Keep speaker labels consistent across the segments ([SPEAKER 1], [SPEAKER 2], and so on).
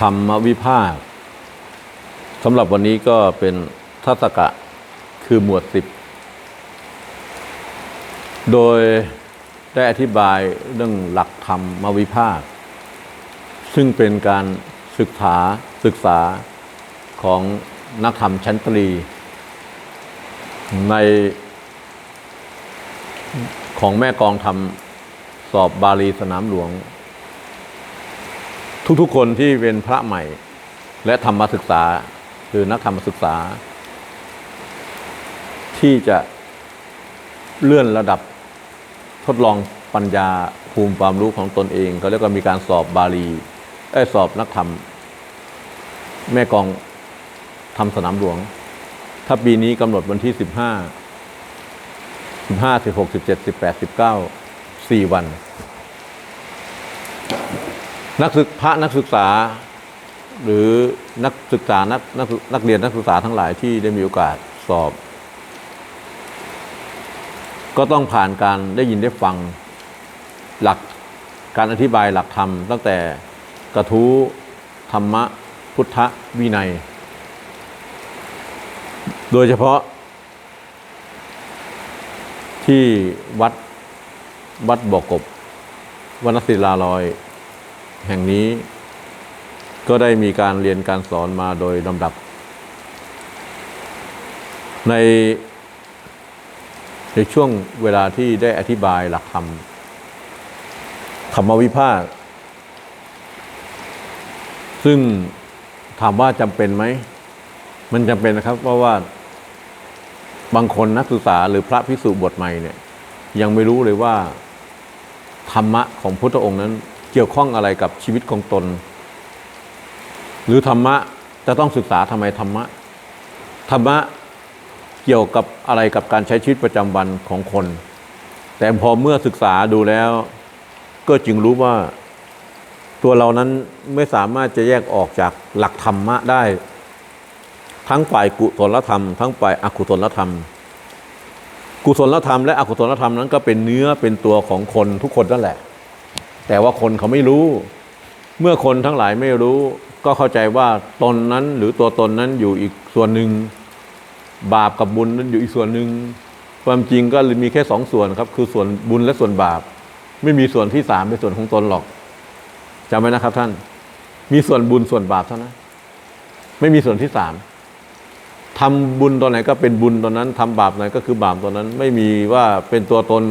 [SPEAKER 1] ธรรมวิภาคสำหรับวันนี้ก็เป็นทัศกะคือหมวดสิบ โดยได้อธิบายเรื่องหลักธรรมวิภาค ซึ่งเป็นการศึกษาศึกษาของนักธรรมชั้นตรี ในของแม่กองทำสอบบาลีสนามหลวง ทุกๆคนที่เป็นพระใหม่ และธรรมศึกษา คือนักธรรมศึกษา ที่จะเลื่อนระดับทดลองปัญญาภูมิความรู้ของตนเองเขาเรียกว่ามีการสอบบาลีไอ้สอบนักธรรม แม่กองทำสนามหลวง ถ้าปีนี้กำหนดวันที่สิบห้าสิบห้าสิบหกสิบเจ็ดสิบแปดสิบเก้าสี่วัน นักศึกพระนักศึกษา หรือนักศึกษานักนักนักเรียนนักศึกษาทั้งหลายที่ได้มีโอกาสสอบ ก็ต้องผ่านการได้ยินได้ฟังหลักการอธิบายหลักธรรม ตั้งแต่กระทู้ธรรมะพุทธวินัย โดยเฉพาะ ที่วัดวัดบอกบวันศิลาลอย แห่งนี้ ก็ได้มีการเรียนการสอนมาโดยลำดับ ในในช่วงเวลาที่ได้อธิบายหลักธรรมธรรมวิภาค ซึ่งถามว่าจำเป็นไหม มันจำเป็นนะครับ เพราะว่าบางคนนักศึกษาหรือพระพิสุบทใหม่เนี่ย ยังไม่รู้เลยว่า ธรรมะของพุทธองค์นั้น เกี่ยวข้องอะไรกับชีวิตของตน หรือธรรมะจะต้องศึกษาทำไมธรรมะ ธรรมะเกี่ยวกับอะไรกับการใช้ชีวิตประจำวันของคน แต่พอเมื่อศึกษาดูแล้ว ก็จึงรู้ว่าตัวเรานั้นไม่สามารถจะแยกออกจากหลักธรรมะได้ ทั้งฝ่ายกุศลธรรม ทั้งฝ่ายอกุศลธรรม กุศลธรรมและอกุศลธรรมนั้นก็เป็นเนื้อเป็นตัวของคนทุกคนนั่นแหละ แต่ว่าคนเขาไม่รู้ เมื่อคนทั้งหลายไม่รู้ ก็เข้าใจว่าตนนั้นหรือตัวตนนั้นอยู่อีกส่วนหนึ่ง บาปกับบุญนั้นอยู่อีกส่วนหนึ่ง ความจริงก็มีแค่สองส่วนครับ คือส่วนบุญและส่วนบาป ไม่มีส่วนที่สามเป็นส่วนของตนหรอกจำไว้นะครับท่าน มีส่วนบุญส่วนบาปเท่านั้น ไม่มีส่วนที่สามทำบุญตอนไหนก็เป็นบุญตอนนั้นทำบาปไหนก็คือบาปตอนนั้น ไม่มีว่าเป็นตัวตน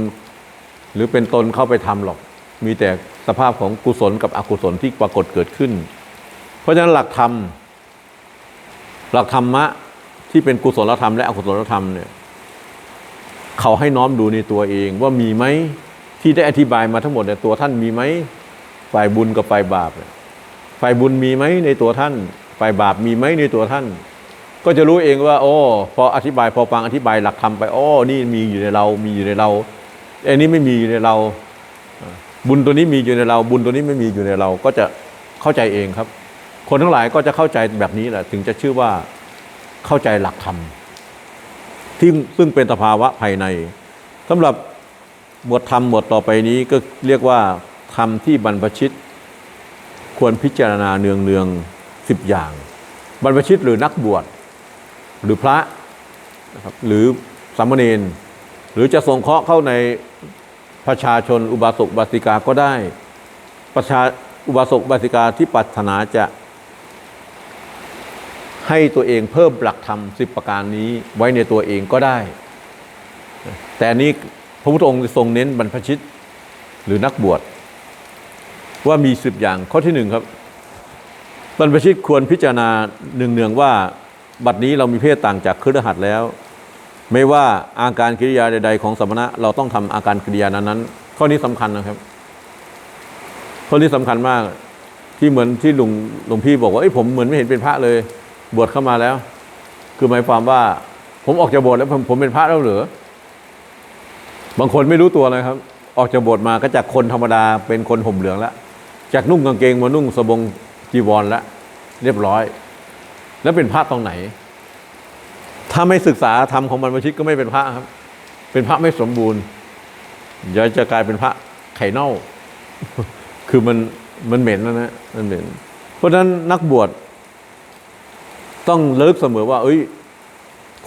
[SPEAKER 1] หรือเป็นตนเข้าไปทำหรอก มีแต่สภาพของกุศลกับอกุศลที่ปรากฏเกิดขึ้น เพราะฉะนั้นหลักธรรม หลักธรรมะที่เป็นกุศลธรรมและอกุศลธรรมเนี่ยเขาให้น้อมดูในตัวเองว่ามีไหมที่ได้อธิบายมาทั้งหมดในตัวท่านมีไหมฝ่ายบุญกับฝ่ายบาปฝ่ายบุญมีไหมในตัวท่านฝ่ายบาปมีไหมในตัวท่าน ก็จะรู้เองว่าโอ้พออธิบายพอฟังอธิบายหลักธรรมไปโอ้นี่มีอยู่ในเรา มีอยู่ในเราไอ้นี้ไม่มีอยู่ในเรา บุญตัวนี้มีอยู่ในเรา บุญตัวนี้ไม่มีอยู่ในเราก็จะเข้าใจเองครับ คนทั้งหลายก็จะเข้าใจแบบนี้แหละ ถึงจะชื่อว่าเข้าใจหลักธรรมที่ซึ่งเป็นสภาวะภายในสำหรับหมวดธรรมหมวดต่อไปนี้ก็เรียกว่าธรรมที่บรรพชิต ควรพิจารณาเนืองเนืองสิบอย่าง บรรพชิตหรือนักบวชหรือพระนะครับหรือสามเณรหรือจะส่งเคราะห์เข้าใน ประชาชนอุบาสกบาสิกาก็ได้ ประชาอุบาสกบาสิกาที่ปรารถนาจะ ให้ตัวเองเพิ่มหลักธรรมสิบประการนี้ไว้ในตัวเองก็ได้ แต่นี้พระพุทธองค์ทรงเน้นบรรพชิตหรือนักบวชว่ามีสิบอย่างข้อที่หนึ่งครับ บรรพชิตควรพิจารณาหนึ่งเนืองว่า บัดนี้เรามีเพศต่างจากคฤหัสถ์แล้ว ไม่ว่าอาการกิริยาใด ๆ ของสมณะ เราต้องทำอาการกิริยานั้นๆข้อนี้สำคัญนะครับ ข้อนี้สำคัญมาก ที่เหมือนที่หลวงหลวงพี่บอกว่าเอ้ผมเหมือนไม่เห็นเป็นพระเลย บวชเข้ามาแล้ว คือหมายความว่า ผมออกจากโบสถ์แล้วผมผมเป็นพระแล้วเหรือ บางคนไม่รู้ตัวเลยครับ ออกจากโบสถ์มาก็จากคนธรรมดาเป็นคนห่มเหลืองแล้วจากนุ่งกางเกงมานุ่งสบงจีวรแล้วเรียบร้อย แล้วเป็นพระตรงไหน ถ้าไม่ศึกษาธรรมของบรรพชิตก็ไม่เป็นพระครับ เป็นพระไม่สมบูรณ์เดี๋ยวจะกลายเป็นพระไข่เน่า คือมันมันเหม็นนะนะมันเหม็น เพราะฉะนั้นนักบวชต้องระลึกเสมอว่า เอ้ย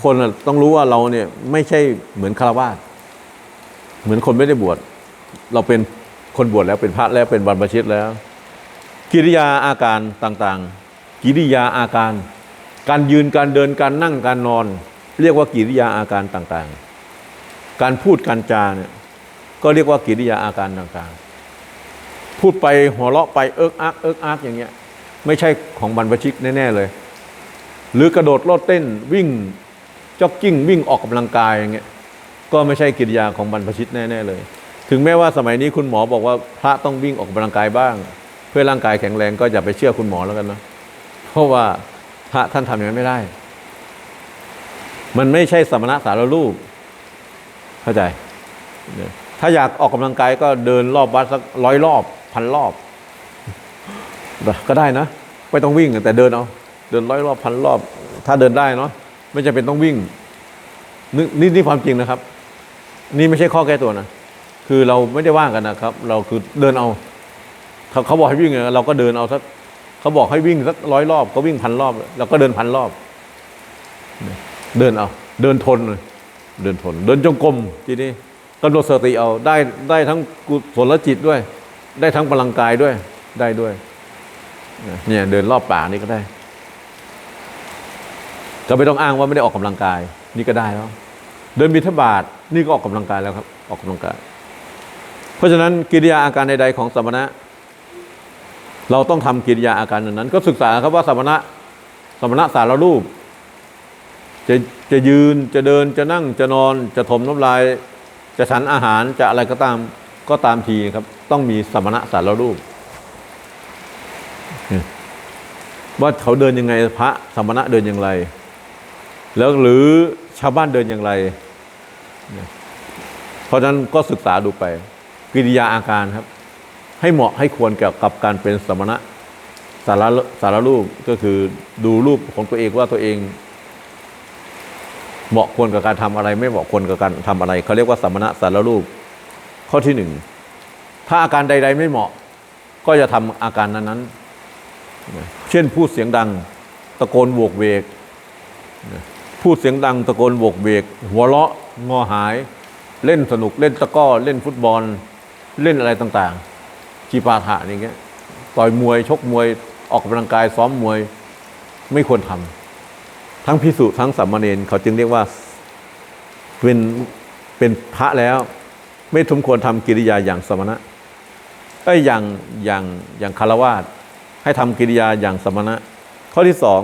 [SPEAKER 1] คนต้องรู้ว่าเราเนี่ย ไม่ใช่เหมือนคารวาสเหมือนคนไม่ได้บวชเราเป็นคนบวชแล้วเป็นพระแล้วเป็นบรรพชิตแล้ว กิริยาอาการต่าง ๆ กิริยาอาการ การยืนการเดินการนั่งการนอน เรียกว่ากิริยาอาการต่างๆ การพูดการจาเนี่ยก็เรียกว่ากิริยาอาการต่างๆ พูดไปหัวเราะไปเอิกอักเอิกอักอย่างเงี้ยไม่ใช่ของบรรพชิตแน่ๆเลย หรือกระโดดโลดเต้นวิ่งจ็อกกิ้งวิ่งออกกำลังกายอย่างเงี้ยก็ไม่ใช่กิริยาของบรรพชิตแน่ๆเลย ถึงแม้ว่าสมัยนี้คุณหมอบอกว่าพระต้องวิ่งออกกำลังกายบ้าง เพื่อร่างกายแข็งแรงก็อย่าไปเชื่อคุณหมอแล้วกันนะเพราะว่า พระท่านทำอย่างนั้นไม่ได้ มันไม่ใช่สมณะสารรูป เข้าใจ ถ้าอยากออกกำลังกายก็เดินรอบวัดสักร้อยรอบพันรอบ ก็ได้นะ ไม่ต้องวิ่งแต่เดินเอา เดินร้อยรอบพันรอบ ถ้าเดินได้เนาะ ไม่จำเป็นต้องวิ่ง นี่นี่นี่ความจริงนะครับ นี่ไม่ใช่ข้อแก้ตัวนะ คือเราไม่ได้ว่างกันนะครับ เราคือเดินเอา เขาเขาบอกให้วิ่งเราก็เดินเอาสัก เขาบอกให้วิ่งสักร้อยรอบ ก็วิ่งพันรอบเราก็เดินพันรอบ เดินเอา เดินทนเลยเดินทน เดินจงกรมทีนี้กำหนดสติเอาได้ได้ทั้งกุศลจิตด้วย ได้ทั้งพลังกายด้วยได้ด้วยเนี่ยเดินรอบป่านี่ก็ได้ก็ไม่ต้องอ้างว่าไม่ได้ออกกำลังกาย นี่ก็ได้แล้วเดินบิณฑบาตนี่ก็ออกกำลังกายแล้วครับ ออกกำลังกาย เพราะฉะนั้นกิริยาอาการใดๆของสมณะ เราต้องทำกิริยาอาการนั้น ก็ศึกษาครับว่าสมณะสมณะสารรูป จะจะยืนจะเดินจะนั่งจะนอนจะถมน้ำลาย จะฉันอาหารจะอะไรก็ตามก็ตามทีครับ ต้องมีสมณะสารรูป ว่าเขาเดินยังไงพระสมณะเดินอย่างไร แล้วหรือชาวบ้านเดินอย่างไร เพราะฉะนั้นก็ศึกษาดูไป กิริยาอาการครับ ให้เหมาะให้ควรเกี่ยวกับการเป็นสมณะสารสารรูปก็คือดูรูปของตัวเองว่าตัวเอง เหมาะควรกับการทำอะไร ไม่เหมาะควรกับการทำอะไรเขาเรียกว่าสมณะสารรูป ข้อที่หนึ่งถ้าอาการใด ๆ ไม่เหมาะ ก็จะทำอาการนั้นๆ เช่นพูดเสียงดัง ตะโกนโวกเวก พูดเสียงดัง ตะโกนโวกเวก หัวเราะงอหาย เล่นสนุกเล่นตะก้อเล่นฟุตบอล เล่นอะไรต่างๆ จีปาถะอย่างเงี้ยต่อยมวยชกมวยออกกำลังกายซ้อมมวยไม่ควรทำทั้งพิสุทั้งสามเณรเขาจึงเรียกว่าเป็นเป็นพระแล้ว ไม่สมควรทำกิริยาอย่างสมณะเอ้ยอย่างอย่างอย่างคารวาสให้ทำกิริยาอย่างสมณะ ข้อที่สอง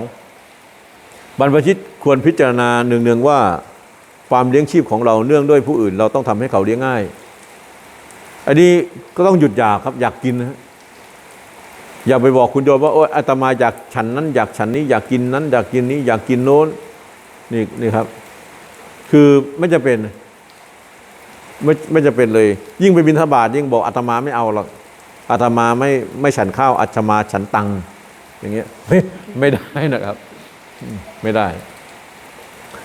[SPEAKER 1] บรรพชิตควรพิจารณาเนืองๆว่าความเลี้ยงชีพของเราเนื่องด้วยผู้อื่น เราต้องทำให้เขาเลี้ยงง่าย อันนี้ก็ต้องหยุดอยากครับ อยากกินนะอย่าไปบอกคุณโยมว่าโอ้ยอาตมาอยากฉันนั้น อยากฉันนี้อยากกินนั้น อยากกินนี้ อยากกินโน้นนี่นี่ครับ คือไม่จะเป็นไม่ไม่จะเป็นเลย ยิ่งไปบินทบาทยิ่งบอกอาตมาไม่เอาหรอกอาตมาไม่ไม่ฉันข้าวอาตมาฉันตังอย่างเงี้ยไม่ไม่ได้นะครับ ไม่ได้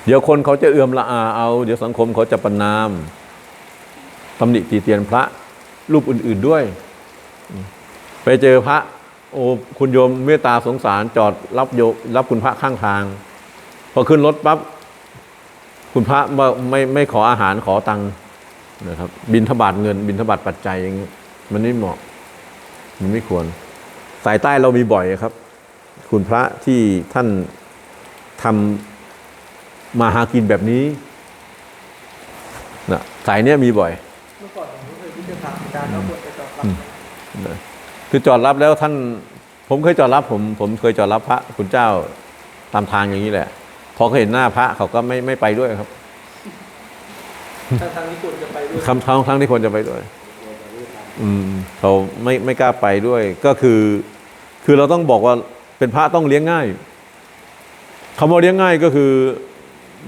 [SPEAKER 1] เดี๋ยวคนเขาจะเอื่อมละอาเอา เดี๋ยวสังคมเขาจะประนามตำหนิตีเตียนพระ รูปอื่น ๆด้วย ไปเจอพระ โอ้คุณโยมเมตตาสงสารจอดรับโยรับคุณพระข้างทาง พอขึ้นรถปั๊บคุณพระไม่ไม่ไม่ขออาหารขอตังค์นะครับ บินทบาทเงิน บินทบาทปัจจัยอย่างนี้มันไม่เหมาะ มันไม่ควร สายใต้เรามีบ่อยครับ คุณพระที่ท่านทำมาหากินแบบนี้นะสายเนี้ยมีบ่อย
[SPEAKER 2] เมื่อก่อน ผมเคยพิจารณาการเอาควรจะจอดรับ
[SPEAKER 1] นะคือจอดรับแล้วท่าน ผมเคยจอดรับ ผมผมเคยจอดรับพระคุณเจ้าตามทางอย่างนี้แหละ พอเขาเห็นหน้าพระเขาก็ไม่ไม่ไปด้วยครับ
[SPEAKER 2] ถ้าทางนี้ควรจะไปด้วย
[SPEAKER 1] คำทั้งทั้งที่ควรจะไปด้วย อืมเขาไม่ไม่กล้าไปด้วย ก็คือ คือเราต้องบอกว่าเป็นพระต้องเลี้ยงง่ายคำว่าเลี้ยงง่ายก็คือ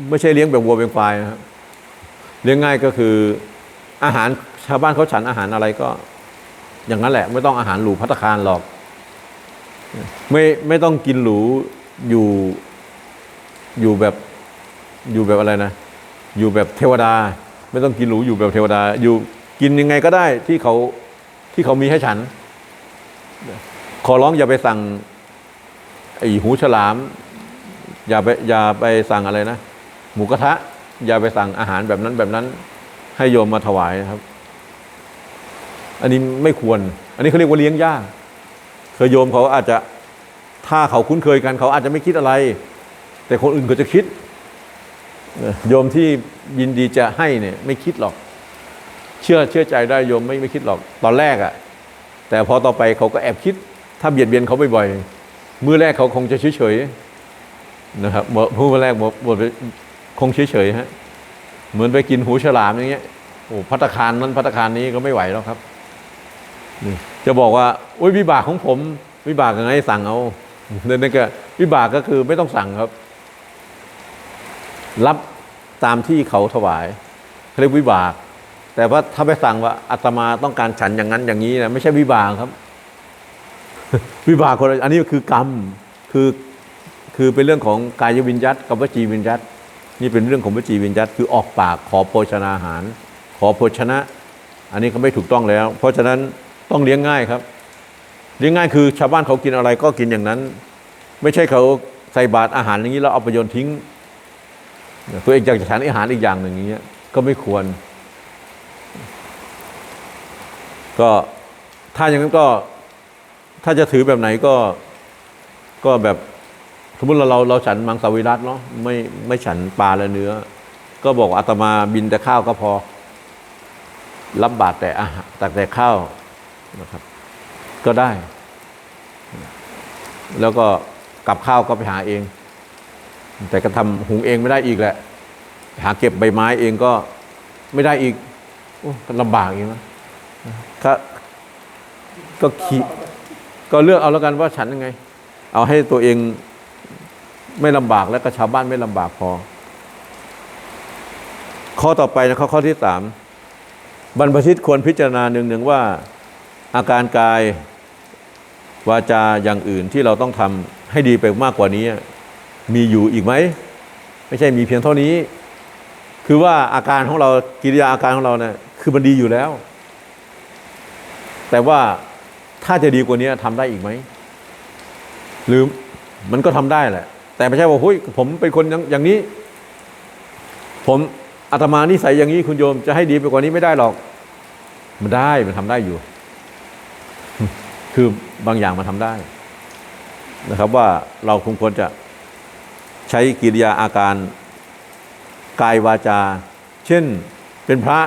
[SPEAKER 1] ไม่ใช่เลี้ยงแบบวัวเป็นควายนะครับเลี้ยงง่ายก็คืออาหาร ชาวบ้านเขาฉันอาหารอะไรก็ อย่างนั้นแหละ ไม่ต้องอาหารหรูพัตคารหรอก ไม่ไม่ต้องกินหรูอยู่อยู่แบบอยู่แบบอะไรนะ อยู่แบบเทวดา ไม่ต้องกินหรูอยู่แบบเทวดา อยู่กินยังไงก็ได้ที่เขาที่เขามีให้ฉัน ขอร้องอย่าไปสั่งไอหูฉลาม อย่าไปอย่าไปสั่งอะไรนะ หมูกระทะ อย่าไปสั่งอาหารแบบนั้นแบบนั้น ให้โยมมาถวายนะครับ อันนี้ไม่ควร อันนี้เขาเรียกว่าเลี้ยงยากเคยโยมเขาอาจจะถ้าเขาคุ้นเคยกัน เขาอาจจะไม่คิดอะไร แต่คนอื่นก็จะคิด โยมที่ยินดีจะให้เนี่ยไม่คิดหรอก เชื่อเชื่อใจได้โยมไม่ไม่คิดหรอกตอนแรกอะ่ะ แต่พอต่อไปเขาก็แอบคิด ถ้าเบียดเบียนเขาบ่อยๆมือแรกเขาคงจะเฉยๆนะครับมื้อแรกหมดหมดไปคงเฉยๆฮะเหมือนไปกินหูฉลามอย่างเงี้ยโอ้พัตตาคารนั้นพัตตาคารนี้ก็ไม่ไหวแล้วครับ จะบอกว่าโอ้ยวิบากของผมวิบากยังไงสั่งเอานั่นก็วิบากก็คือไม่ต้องสั่งครับ รับตามที่เขาถวายเขาเรียกวิบาก แต่ว่าถ้าไปสั่งว่าอาตมาต้องการฉันอย่างนั้นอย่างนี้นะไม่ใช่วิบากครับ วิบากคนอันนี้คือกรรมคือคือเป็นเรื่องของกายวิญญัตกับวจีวิญญัตนี่เป็นเรื่องของวจีวิญญัตคือออกปากขอโภชนาหาร ขอโภชนะ อันนี้ก็ไม่ถูกต้องแล้ว เพราะฉะนั้น ต้องเลี้ยงง่ายครับ เลี้ยงง่ายคือชาวบ้านเขากินอะไรก็กินอย่างนั้น ไม่ใช่เขาใส่บาตรอาหารอย่างนี้แล้วเอาไปโยนทิ้ง ตัวเองอยากจะทานอาหารอีกอย่างหนึ่งอย่างเงี้ยก็ไม่ควร ก็ถ้าอย่างนั้นก็ถ้าจะถือแบบไหนก็ก็แบบสมมติเราเราเราฉันมังสวิรัตเนาะไม่ไม่ฉันปลาและเนื้อ ก็บอกอาตมาบินแต่ข้าวก็พอรับบาตรแต่อาหารตักแต่ข้าว นะครับ ก็ได้ แล้วก็กับข้าวก็ไปหาเอง แต่ก็ทำหุงเองไม่ได้อีกแหละ หาเก็บใบไม้เองก็ไม่ได้อีกโอ้ลำบากอีกนะถ้าก็ขีก็เลือกเอาแล้วกันว่าฉันยังไง เอาให้ตัวเองไม่ลำบากและก็ชาวบ้านไม่ลำบากพอ ข้อต่อไปนะข้อข้อที่สามบรรพชิตควรพิจารณาหนึ่งหนึ่งว่า อาการกายวาจาอย่างอื่นที่เราต้องทำให้ดีไปมากกว่านี้ มีอยู่อีกไหม ไม่ใช่มีเพียงเท่านี้ คือว่าอาการของเรากิริยาอาการของเราเนี่ยคือมันดีอยู่แล้ว แต่ว่าถ้าจะดีกว่านี้ทำได้อีกไหม หรือมันก็ทำได้แหละ แต่ไม่ใช่ว่าเฮ้ยผมเป็นคนอย่างอย่างนี้ ผมอาตมานิสัยอย่างนี้คุณโยมจะให้ดีไปกว่านี้ไม่ได้หรอก มันได้มันทำได้อยู่ คือบางอย่างมันทำได้นะครับว่าเราคงควรจะใช้กิริยาอาการกายวาจา เช่นเป็นพระ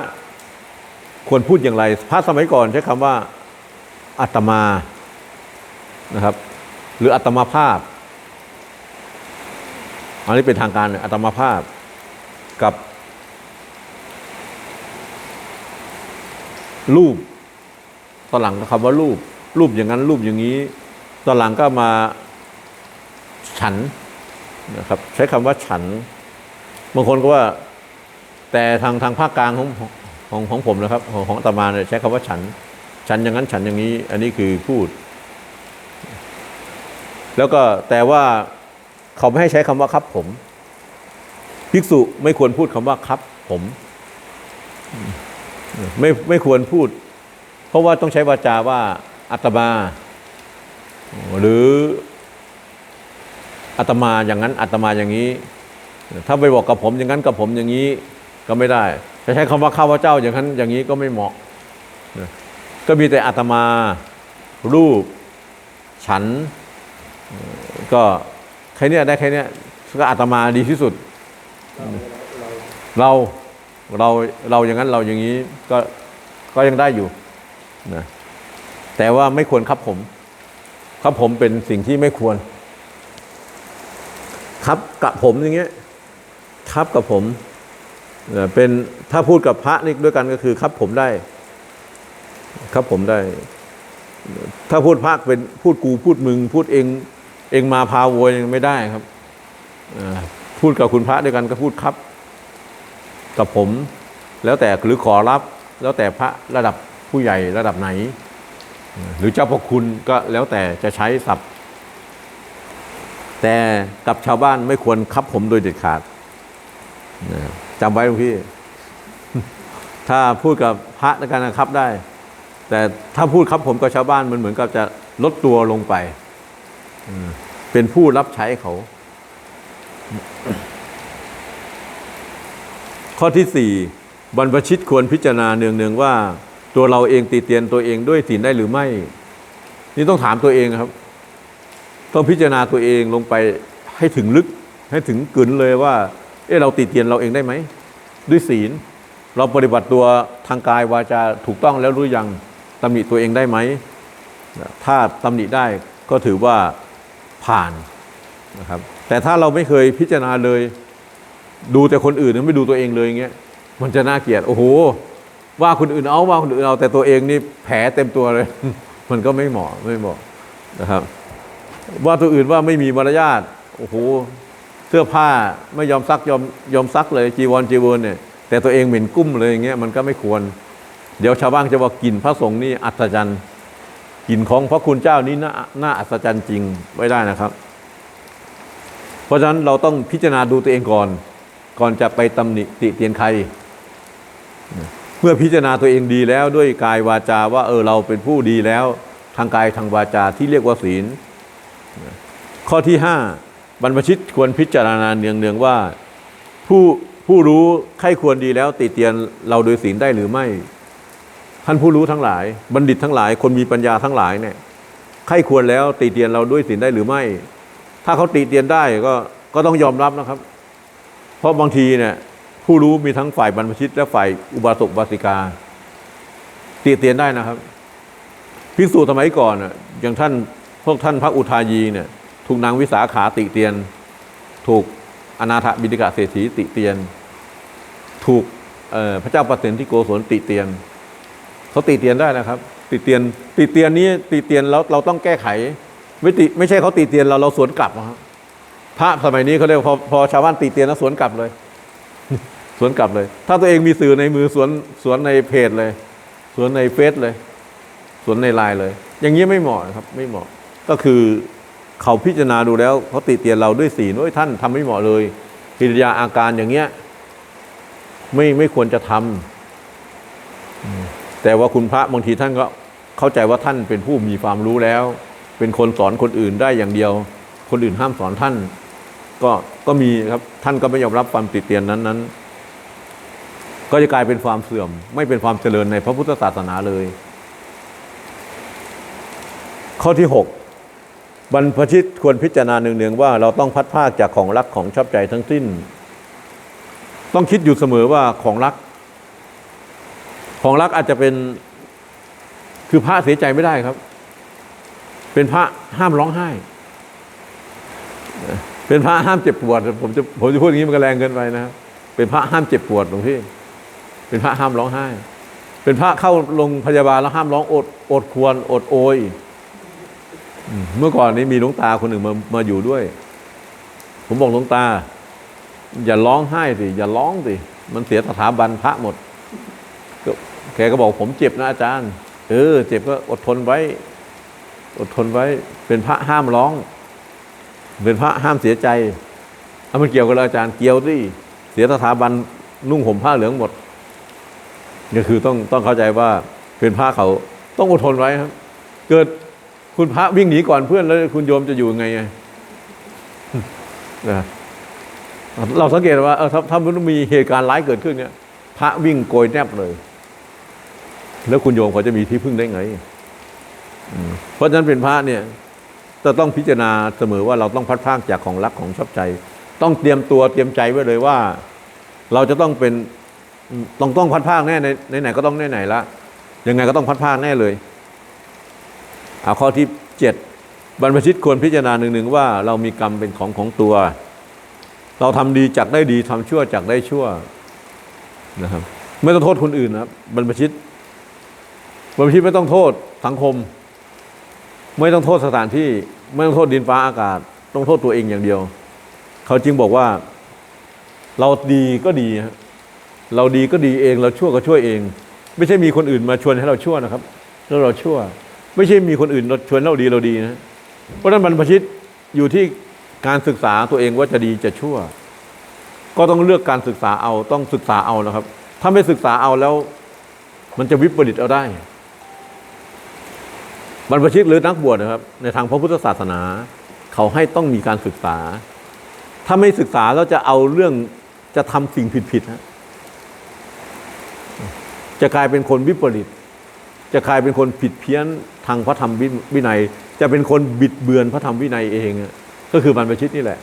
[SPEAKER 1] ควรพูดอย่างไร พระสมัยก่อนใช้คำว่าอัตมานะครับ หรืออัตมาภาพ อันนี้เป็นทางการอัตมาภาพกับ รูปตอนหลังก็คำว่ารูป รูปอย่างนั้นรูปอย่างนี้ตอนหลังก็มาฉันนะครับใช้คำว่าฉัน บางคนก็ว่าแต่ทางทางภาคกลางของของของผมนะครับ ของของอาตมาเนี่ยใช้คำว่าฉัน ฉันอย่างนั้นฉันอย่างนี้ อันนี้คือพูด แล้วก็แต่ว่าเขาไม่ให้ใช้คำว่าครับผม ภิกษุไม่ควรพูดคำว่าครับผม ไม่ไม่ควรพูด เพราะว่าต้องใช้วาจาว่า อาตมา หรืออาตมาอย่างนั้นอาตมาอย่างนี้ ถ้าไปบอกกับผมอย่างนั้นกับผมอย่างนี้ก็ไม่ได้จะใช้คำว่าข้าพเจ้าอย่างนั้นอย่างนี้ก็ไม่เหมาะ ก็มีแต่อาตมา รูป ฉัน ก็แค่เนี้ยได้แค่เนี้ยก็อาตมาดีที่สุด
[SPEAKER 2] เราเรา
[SPEAKER 1] เราอย่างนั้นเราอย่างนี้ก็ก็ยังได้อยู่นะ แต่ว่าไม่ควรครับผมครับผมเป็นสิ่งที่ไม่ควร ครับกับผมอย่างเงี้ยครับกับผมเป็นถ้าพูดกับพระนี่ด้วยกันก็คือครับผมได้ ครับผมได้ ถ้าพูดพระเป็นพูดกูพูดมึง พูดเอง เองมาพาโวยยังไม่ได้ครับพูดกับคุณพระด้วยกันก็พูดครับ กับผม แล้วแต่หรือขอรับ แล้วแต่พระระดับผู้ใหญ่ระดับไหน หรือเจ้าพระคุณก็แล้วแต่จะใช้ศัพท์ แต่กับชาวบ้านไม่ควรคับผมโดยเด็ดขาดจำไว้หลวงพี่ ถ้าพูดกับพระในการนะครับได้ แต่ถ้าพูดครับผมกับชาวบ้านมันเหมือนกับจะลดตัวลงไปเป็นผู้รับใช้เขา ข้อที่สี่บรรพชิตควรพิจารณาเนืองๆว่า ตัวเราเองตีเตียนตัวเองด้วยศีลได้หรือไม่ นี่ต้องถามตัวเองครับ ต้องพิจารณาตัวเองลงไปให้ถึงลึก ให้ถึงกึนเลยว่า เออเราตีเตียนเราเองได้ไหม ด้วยศีล เราปฏิบัติตัวทางกายวาจาถูกต้องแล้วหรือยังตำหนิตัวเองได้ไหม ถ้าตำหนิได้ก็ถือว่าผ่านนะครับ แต่ถ้าเราไม่เคยพิจารณาเลย ดูแต่คนอื่นไม่ดูตัวเองเลยอย่างเงี้ยมันจะน่าเกลียดโอ้โห ว่าคนอื่นเอาว่าคนอื่นเอาแต่ตัวเองนี่แผลเต็มตัวเลย มันก็ไม่เหมาะไม่เหมาะนะครับ ว่าตัวอื่นว่าไม่มีมารยาทโอ้โหเสื้อผ้าไม่ยอมซักยอมยอมซักเลยจีวรจีวรเนี่ยแต่ตัวเองเหม็นกุ้มเลยอย่างเงี้ยมันก็ไม่ควร เดี๋ยวชาวบ้านจะว่ากลิ่นพระสงฆ์นี่อัศจรรย์กลิ่นของพระคุณเจ้านี่น่าน่าอัศจรรย์จริงไม่ได้นะครับ เพราะฉะนั้นเราต้องพิจารณาดูตัวเองก่อน ก่อนจะไปตำหนิติเตียนใคร มื่อพิจารณาตัวเองดีแล้วด้วยกายวาจาว่าเออเราเป็นผู้ดีแล้ว ทางกายทางวาจาที่เรียกว่าศีล ข้อที่ห้าบรรพชิตควรพิจารณาเนืองๆว่า ผู้ผู้รู้ใครควรดีแล้วติเตียนเราโดยศีลได้หรือไม่ ท่านผู้รู้ทั้งหลาย บัณฑิตทั้งหลาย คนมีปัญญาทั้งหลายเนี่ยใครควรแล้วติเตียนเราด้วยศีลได้หรือไม่ ถ้าเขาติเตียนได้ก็ก็ต้องยอมรับนะครับ เพราะบางทีเนี่ย ผู้รู้มีทั้งฝ่ายบรรพชิต และฝ่ายอุบาสกบาสิกาติเตียนได้นะครับภิกษุสมัยก่อนน่ะอย่างท่านพวกท่านพระอุทายีเนี่ย ถูกนางวิสาขาติเตียน ถูกอนาถบิณฑิกะเศรษฐีติเตียน ถูกพระเจ้าประสิทธิโกศลติเตียนเขาติเตียนได้นะครับ ติเตียน ติเตียนนี้ติเตียนแล้วเราต้องแก้ไข ไม่ติไม่ใช่เขาติเตียนเราเราสวนกลับนะครับพระสมัยนี้เขาเรียกพอพอชาวบ้านติเตียนแล้วสวนกลับเลย สวนกลับเลย ถ้าตัวเองมีสื่อในมือสวนสวนในเพจเลย สวนในเฟซเลย สวนในไลน์เลย อย่างนี้ไม่เหมาะครับไม่เหมาะก็คือเขาพิจารณาดูแล้วเขาติเตียนเราด้วยสีน้ยท่านทำไม่เหมาะเลยกิริยาอาการอย่างเงี้ยไม่ไม่ควรจะทำอืมแต่ว่าคุณพระบางทีท่านก็เข้าใจว่าท่านเป็นผู้มีความรู้แล้ว เป็นคนสอนคนอื่นได้อย่างเดียว คนอื่นห้ามสอนท่าน ก็ก็มีครับท่านก็ไม่ยอมรับความติเตียนนั้นนั้น ก็จะกลายเป็นความเสื่อม ไม่เป็นความเจริญในพระพุทธศาสนาเลย ข้อที่หกบรรพชิตควรพิจารณาเนืองๆว่าเราต้องพัดภาคจากของรักของชอบใจทั้งสิ้น ต้องคิดอยู่เสมอว่าของรัก ของรักอาจจะเป็นคือพระเสียใจไม่ได้ครับ เป็นพระห้ามร้องไห้ เป็นพระห้ามเจ็บปวด ผมจะผมจะพูดอย่างนี้มันก็แรงเกินไปนะครับเป็นพระห้ามเจ็บปวดหลวงพี่ เป็นพระห้ามร้องไห้ เป็นพระเข้าโรงพยาบาลแล้วห้ามร้องอดอดควรอดโอยเมื่อก่อนนี้มีหลวงตาคนหนึ่งมามาอยู่ด้วย ผมบอกหลวงตา อย่าร้องไห้สิอย่าร้องสิมันเสียสถาบันพระหมดก็แกก็บอกผมเจ็บนะอาจารย์ เออ เจ็บก็อดทนไว้ อดทนไว้ เป็นพระห้ามร้อง เป็นพระห้ามเสียใจถ้ามันเกี่ยวกับอาจารย์เกี่ยวสิเสียสถาบันนุ่งห่มผ้าเหลืองหมด ก็คือต้องต้องเข้าใจว่าเป็นพระเขาต้องอดทนไว้ครับ เกิดคุณพระวิ่งหนีก่อนเพื่อนแล้วคุณโยมจะอยู่ยังไงไงนะเราสังเกตว่าเออถ้าถ้ามันมีเหตุการณ์ร้ายเกิดขึ้นเนี่ย พระวิ่งโกยแนบเลย แล้วคุณโยมเขาจะมีที่พึ่งได้ไงเพราะฉะนั้นเป็นพระเนี่ยจะต้องพิจารณาเสมอว่าเราต้องพัดพากจากของรักของชอบใจ ต้องเตรียมตัวเตรียมใจไว้เลยว่า เราจะต้องเป็น ต้องต้องพัดพากแน่ในไหนก็ต้องแน่ไหนละยังไงก็ต้องพัดพากแน่เลยเอาข้อที่เจ็ดบรรพชิตควรพิจารณาหนึ่งหนึ่งว่าเรามีกรรมเป็นของของตัว เราทำดีจากได้ดีทำชั่วจากได้ชั่วนะครับ ไม่ต้องโทษคนอื่นนะครับบรรพชิตบรรพชิตไม่ต้องโทษสังคม ไม่ต้องโทษสถานที่ ไม่ต้องโทษดินฟ้าอากาศ ต้องโทษตัวเองอย่างเดียว เขาจึงบอกว่า เราดีก็ดีฮะ เราดีก็ดีเอง เราชั่วก็ช่วยเอง ไม่ใช่มีคนอื่นมาชวนให้เราชั่วนะครับ แล้วเราชั่ว ไม่ใช่มีคนอื่นชวนเราดีเราดีนะ เพราะนั้นบรรพชิตอยู่ที่การศึกษาตัวเองว่าจะดีจะชั่ว ก็ต้องเลือกการศึกษาเอาต้องศึกษาเอานะครับ ถ้าไม่ศึกษาเอาแล้ว มันจะวิปริตเอาได้ บรรพชิตหรือนักบวชนะครับ ในทางพระพุทธศาสนา เขาให้ต้องมีการศึกษา ถ้าไม่ศึกษาก็จะเอาเรื่องจะทำสิ่งผิดๆฮะ จะกลายเป็นคนวิปริต จะกลายเป็นคนผิดเพี้ยนทางพระธรรมวินัย จะเป็นคนบิดเบือนพระธรรมวินัยเอง ก็คือบรรพชิตนี่แหละ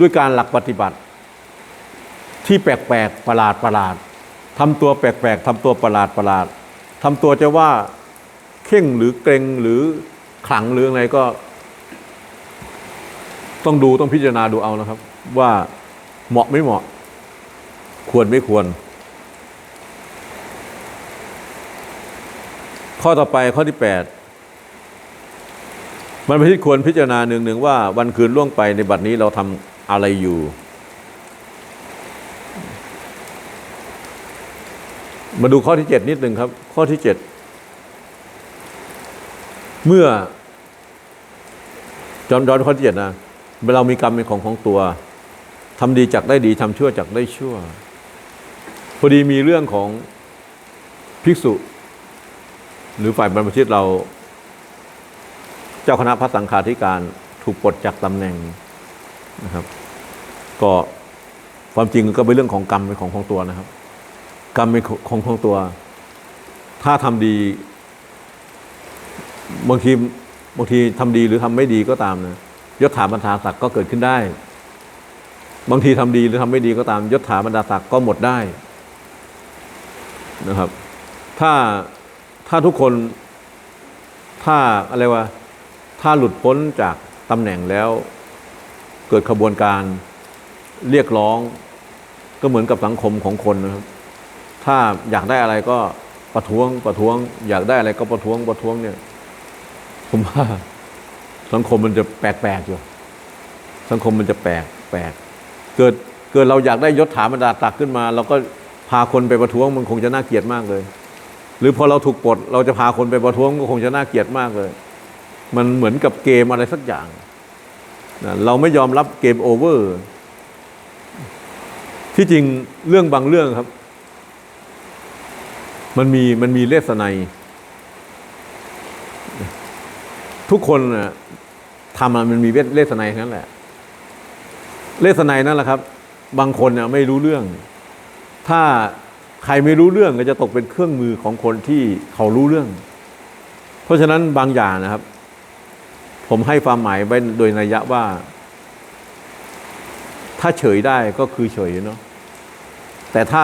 [SPEAKER 1] ด้วยการหลักปฏิบัติ ที่แปลกๆประหลาดประหลาดทำตัวแปลกๆทำตัวประหลาดประหลาดทำตัวจะว่าเข่งหรือเกรงหรือขลังหรืออะไรก็ ต้องดูต้องพิจารณาดูเอานะครับ ว่าเหมาะไม่เหมาะ ควรไม่ควร ข้อต่อไปข้อที่แปดมันพิควรพิจารณาหนึ่งหนึ่งว่าวันคืนล่วงไปในบัดนี้เราทำอะไรอยู่ มาดูข้อที่เจ็ดนิดหนึ่งครับ ข้อที่เจ็ดเมื่อจอนจอนข้อที่เจ็ดนะเรามีกรรมเป็นของของตัวทำดีจากได้ดีทำชั่วจากได้ชั่ว พอดีมีเรื่องของภิกษุ หรือฝ่ายบรรพชิตเรา เจ้าคณะพระสังฆาธิการถูกปลดจากตำแหน่งนะครับ ก็ความจริงก็เป็นเรื่องของกรรมเป็นของของตัวนะครับ กรรมเป็นของของตัว ถ้าทำดีบางทีบางทีทำดีหรือทำไม่ดีก็ตามนะยศถาบรรดาศักดิ์ก็เกิดขึ้นได้ บางทีทำดีหรือทำไม่ดีก็ตามยศถาบรรดาศักดิ์ก็หมดได้นะครับ ถ้า ถ้าทุกคนถ้าอะไรวะถ้าหลุดพ้นจากตำแหน่งแล้ว เกิดขบวนการเรียกร้อง ก็เหมือนกับสังคมของคนนะครับ ถ้าอยากได้อะไรก็ประท้วงประท้วง อยากได้อะไรก็ประท้วงประท้วงเนี่ย ผมว่าสังคมมันจะแปลกๆอยู่สังคมมันจะแปลกแปลกเกิดเกิดเราอยากได้ยศถาบรรดาศักดิ์ขึ้นมา เราก็พาคนไปประท้วงมันคงจะน่าเกลียดมากเลย หรือพอเราถูกปลดเราจะพาคนไปประท้วงก็คงจะน่าเกลียดมากเลย มันเหมือนกับเกมอะไรสักอย่างนะเราไม่ยอมรับเกมโอเวอร์ ที่จริงเรื่องบางเรื่องครับ มันมีมันมีเลสไนทุกคนนะทำมันมีเลสไนทั้งนั้นแหละ เลสไนนั่นแหละครับ บางคนเนี่ยไม่รู้เรื่อง ถ้า ใครไม่รู้เรื่องก็จะตกเป็นเครื่องมือของคนที่เขารู้เรื่อง เพราะฉะนั้นบางอย่างนะครับ ผมให้ความหมายไว้โดยนัยยะว่า ถ้าเฉยได้ก็คือเฉยเนาะแต่ถ้า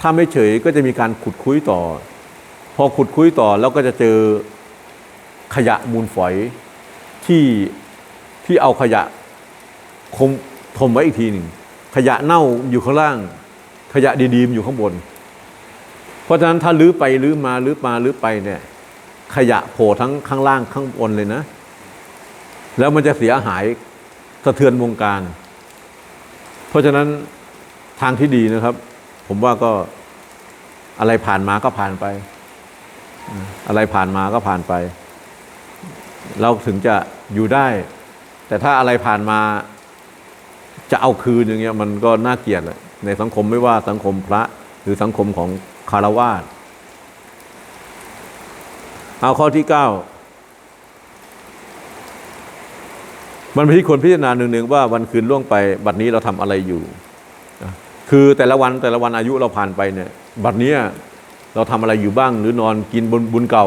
[SPEAKER 1] ถ้าไม่เฉยก็จะมีการขุดคุยต่อ พอขุดคุยต่อแล้วก็จะเจอขยะมูลฝอยที่ที่เอาขยะคมถมไว้อีกทีหนึ่งขยะเน่าอยู่ข้างล่าง ขยะดีๆอยู่ข้างบน เพราะฉะนั้นถ้าลื้อไปลื้อมาลื้อมาลื้อไปเนี่ย ขยะโผล่ทั้งข้างล่างข้างบนเลยนะ แล้วมันจะเสียหายสะเทือนวงการ เพราะฉะนั้นทางที่ดีนะครับ ผมว่าก็อะไรผ่านมาก็ผ่านไป อะไรผ่านมาก็ผ่านไป เราถึงจะอยู่ได้ แต่ถ้าอะไรผ่านมาจะเอาคืนอย่างเงี้ยมันก็น่าเกลียดแหละในสังคมไม่ว่าสังคมพระหรือสังคมของ คารวาสเอาข้อที่เก้ามันเป็นที่ควรพิจารณาหนึ่งๆว่าวันคืนล่วงไป บัดนี้เราทำอะไรอยู่ คือแต่ละวันแต่ละวันอายุเราผ่านไปเนี่ยบัดเนี้ยเราทำอะไรอยู่บ้าง หรือนอนกินบุญบุญเก่า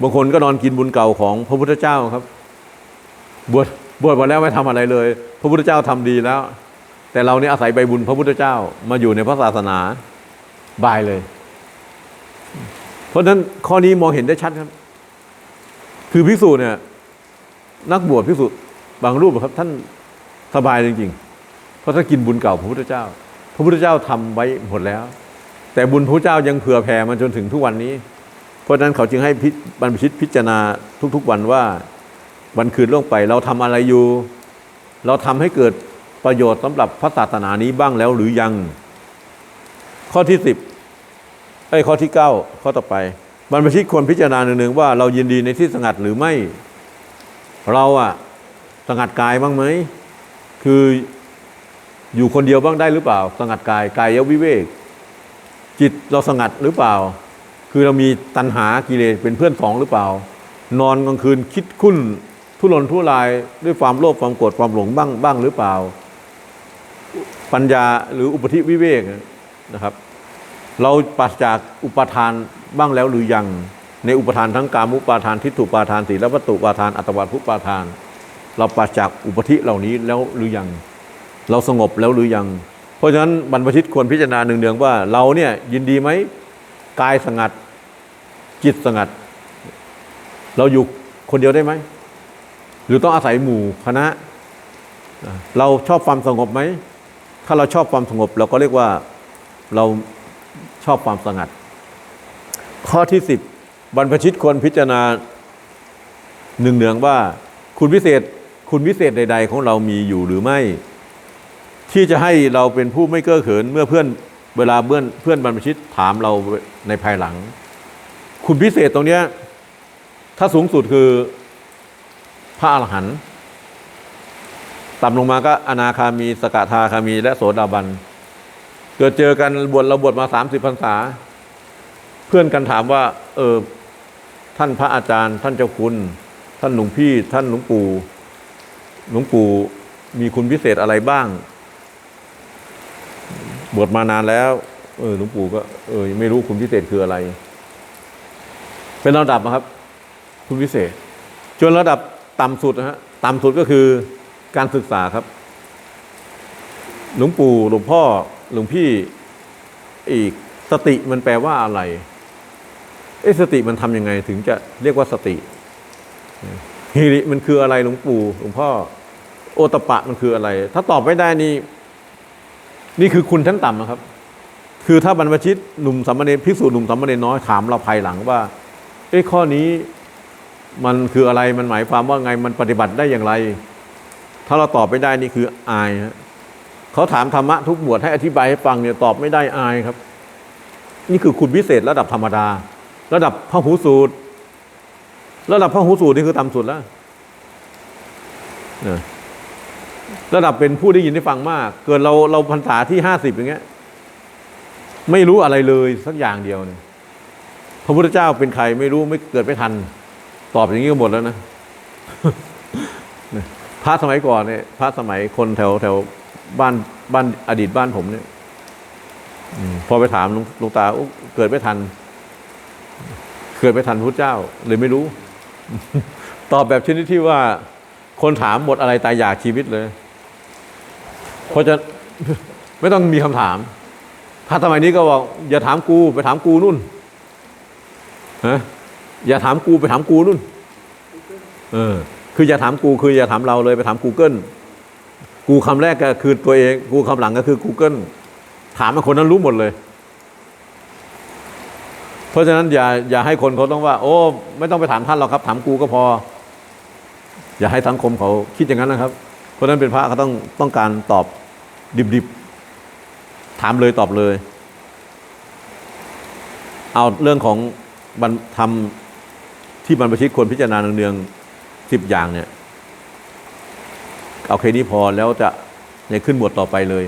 [SPEAKER 1] บางคนก็นอนกินบุญเก่าของพระพุทธเจ้าครับ บวชบวชมาแล้วไม่ทำอะไรเลย พระพุทธเจ้าทำดีแล้ว แต่เราเนี่ยอาศัยใบบุญพระพุทธเจ้ามาอยู่ในพระศาสนา บายเลย เพราะฉะนั้นข้อนี้มองเห็นได้ชัดครับ คือพิสูจน์เนี่ย นักบวชพิสูจน์บางรูปครับ ท่านสบายจริงๆ เพราะท่านกินบุญเก่าพระพุทธเจ้า พระพุทธเจ้าทำไว้หมดแล้ว แต่บุญพระเจ้ายังเผื่อแผ่มาจนถึงทุกวันนี้ เพราะฉะนั้นเขาจึงให้พิบรรพชิตพิจารณาทุก ๆวันว่าวันคืนล่วงไป เราทำอะไรอยู่ เราทำให้เกิดประโยชน์สำหรับพระศาสนานี้บ้างแล้วหรือยัง ข้อที่สิบ ไอ้ข้อที่เก้าข้อต่อไป บรรพชิตควรพิจารณาหนึ่งว่าเรายินดีในที่สงัดหรือไม่ เราอะสงัดกายบ้างไหม คืออยู่คนเดียวบ้างได้หรือเปล่า สงัดกายกายวิเวก จิตเราสงัดหรือเปล่า คือเรามีตัณหากิเลสเป็นเพื่อนสองหรือเปล่า นอนกลางคืนคิดคุ้นทุรนทุรายด้วยความโลภความโกรธความหลงบ้างบ้างหรือเปล่า ปัญญาหรืออุปธิวิเวกนะครับ เราปราศจากอุปทานบ้างแล้วหรือยัง ในอุปทานทั้งกามุปาทานทิฏฐุปาทานสีลวัตตุปาทานอัตวัตทุปาทาน เราปราศจากอุปธิเหล่านี้แล้วหรือยัง เราสงบแล้วหรือยัง เพราะฉะนั้นบรรพชิตควรพิจารณาหนึ่งเนืองว่า เราเนี่ยยินดีไหมกายสงัด จิตสงัด เราอยู่คนเดียวได้ไหมหรือต้องอาศัยหมู่คณะ เราชอบความสงบไหมถ้าเราชอบความสงบเราก็เรียกว่าเรา ชอบความสงัด ข้อที่สิบบรรพชิตควรพิจารณาหนึ่งเนืองว่า คุณพิเศษคุณพิเศษใด ๆ ของเรามีอยู่หรือไม่ ที่จะให้เราเป็นผู้ไม่เก้อเขินเมื่อเพื่อนเวลาเพื่อนเพื่อนบรรพชิตถามเราในภายหลัง คุณพิเศษตรงเนี้ยถ้าสูงสุดคือพระอรหันต์ต่ำลงมาก็อนาคามี สกทาคามี และโสดาบัน เกิดเจอกันบวชเราบวชมาสามสิบพรรษา เพื่อนกันถามว่า เออ ท่านพระอาจารย์ ท่านเจ้าคุณ ท่านหลวงพี่ ท่านหลวงปู่หลวงปู่มีคุณพิเศษอะไรบ้าง บวชมานานแล้ว เออหลวงปู่ก็เออไม่รู้คุณพิเศษคืออะไร เป็นระดับนะครับ คุณพิเศษ จนระดับต่ำสุดนะฮะต่ำสุดก็คือการศึกษาครับ หลวงปู่หลวงพ่อ หลวงพี่อีกสติมันแปลว่าอะไรเอะสติมันทำยังไงถึงจะเรียกว่าสติฮิริมันคืออะไรหลวงปู่หลวงพ่อโอตปะมันคืออะไร ถ้าตอบไม่ได้นี่ นี่คือคุณชั้นต่ำนะครับ คือถ้าบรรพชิตหนุ่มสามเณรภิกษุหนุ่มสามเณรน้อยถามเราภายหลังว่าเอ้ข้อนี้มันคืออะไรมันหมายความว่าไงมันปฏิบัติได้อย่างไร ถ้าเราตอบไม่ได้นี่คืออายฮะ เขาถามธรรมะทุกบวชให้อธิบายให้ฟังเนี่ยตอบไม่ได้อายครับ นี่คือคุณพิเศษระดับธรรมดา ระดับพระหูสูตร ระดับพระหูสูตรนี่คือต่ำสุดแล้วนะระดับเป็นผู้ได้ยินได้ฟังมาก เกิดเราเราพรรษาที่ห้าสิบอย่างเงี้ย ไม่รู้อะไรเลยสักอย่างเดียวเนี่ยพระพุทธเจ้าเป็นใครไม่รู้ไม่เกิดไม่ทัน ตอบอย่างนี้ก็หมดแล้วนะพระสมัยก่อนเนี่ยพระสมัยคนแถวแถว บ้านบ้านอดีตบ้านผมเนี่ยพอไปถามลวงลงตาเกิดไม่ทัน เกิดไม่ทันพระเจ้า เลยไม่รู้ ตอบแบบชนิดที่ว่า คนถามหมดอะไรตายอยากชีวิตเลย เพราะจะไม่ต้องมีคำถาม ถ้าสมัยนี้ก็บอกอย่าถามกูไปถามกูนู่นฮะอย่าถามกูไปถามกูนู่น เออ คืออย่าถามกูคืออย่าถามเราเลยไปถาม Google กูคำแรกก็คือตัวเอง กูคำหลังก็คือ Google ถามมาคนนั้นรู้หมดเลย เพราะฉะนั้นอย่าอย่าให้คนเขาต้องว่า โอ้ ไม่ต้องไปถามท่านหรอกครับ ถามกูก็พอ อย่าให้สังคมเขาคิดอย่างนั้นนะครับ เพราะฉะนั้นเป็นพระเขาต้องต้องการตอบดิบๆ ถามเลยตอบเลย เอาเรื่องของบรรทำที่บรรพชิตควรพิจารณาเนืองๆสิบอย่างเนี่ย เอาแค่นี้พอแล้วจะในขึ้นบทต่อไปเลย